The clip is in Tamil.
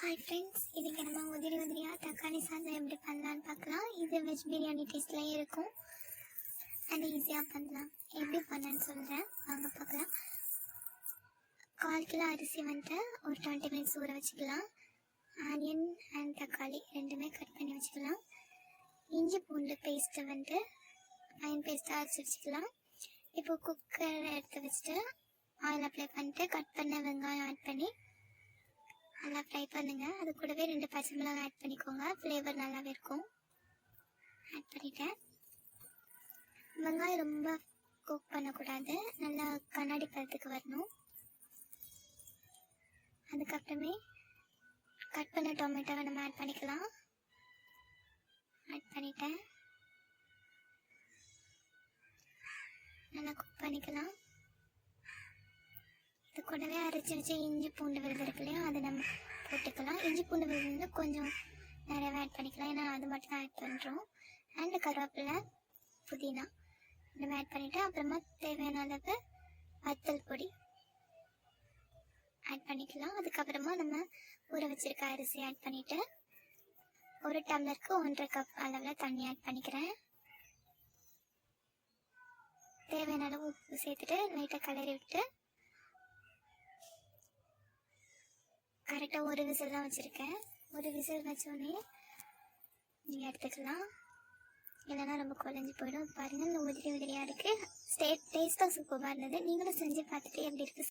ஹாய் ஃப்ரெண்ட்ஸ் இதுக்கு நம்ம உதிரி உதிரியாக தக்காளி சாதம் எப்படி பண்ணலான்னு பார்க்கலாம். இது வெஜ் பிரியாணி டேஸ்ட்லேயே இருக்கும். அண்ட் ஈஸியாக பண்ணலாம். எப்படி பண்ணேன்னு சொல்கிறேன் வாங்க பார்க்கலாம். கால் கிலோ அரிசி வந்துட்டு ஒரு டுவெண்ட்டி மினிட்ஸ் ஊற வச்சுக்கலாம். ஆனியன் அண்ட் தக்காளி ரெண்டுமே கட் பண்ணி வச்சுக்கலாம். இஞ்சி பூண்டு பேஸ்ட்டை வந்துட்டு ஃபைன் பேஸ்ட்டாக அரைச்சி வச்சுக்கலாம். இப்போ குக்கர் எடுத்து வச்சுட்டு ஆயில் அப்ளை பண்ணிட்டு கட் பண்ண வெங்காயம் ஆட் பண்ணி நல்லா ஃப்ரை பண்ணுங்க. அது கூடவே ரெண்டு பச்சை மிளகாய் ஆட் பண்ணிக்கோங்க. ஃப்ளேவர் நல்லாவே இருக்கும். ஆட் பண்ணிட்டேன். வெங்காயம் ரொம்ப குக் பண்ணக்கூடாது. நல்லா கண்ணாடி பழத்துக்கு வரணும். அதுக்கப்புறமே கட் பண்ண டொமேட்டோவை நம்ம ஆட் பண்ணிக்கலாம். ஆட் பண்ணிட்டேன். நல்லா குக் பண்ணிக்கலாம். இது கூடவே அரைச்சி வச்ச இஞ்சி பூண்டு விழுது இருக்கு இல்லையா அதை நம்ம போட்டுக்கலாம். இஞ்சி பூண்டு விழுது வந்து கொஞ்சம் நிறையவே ஆட் பண்ணிக்கலாம். ஏன்னா அது மட்டும் தான் ஆட் பண்ணுறோம் அண்டு கருவேப்பிலை புதினா நம்ம ஆட் பண்ணிவிட்டு அப்புறமா தேவையான அளவு வத்தல் பொடி ஆட் பண்ணிக்கலாம். அதுக்கப்புறமா நம்ம ஊற வச்சிருக்க அரிசி ஆட் பண்ணிவிட்டு ஒரு டம்ளருக்கு ஒன்றரை கப் அளவில் தண்ணி ஆட் பண்ணிக்கிறேன். தேவையான அளவு உப்பு சேர்த்துட்டு லைட்டாக கலரி விட்டு கரெக்டாக ஒரு விசில் தான் வச்சுருக்கேன். ஒரு விசில் வச்சோடனே நீங்கள் எடுத்துக்கலாம். இல்லைன்னா ரொம்ப குழஞ்சி போயிடும். பாருங்கள் இந்த உதிரி உதிரியாக இருக்குது ஸ்டே டேஸ்ட்டாக சூப்பராக இருந்தது. நீங்களும் செஞ்சு பார்த்துட்டு எப்படி இருக்குது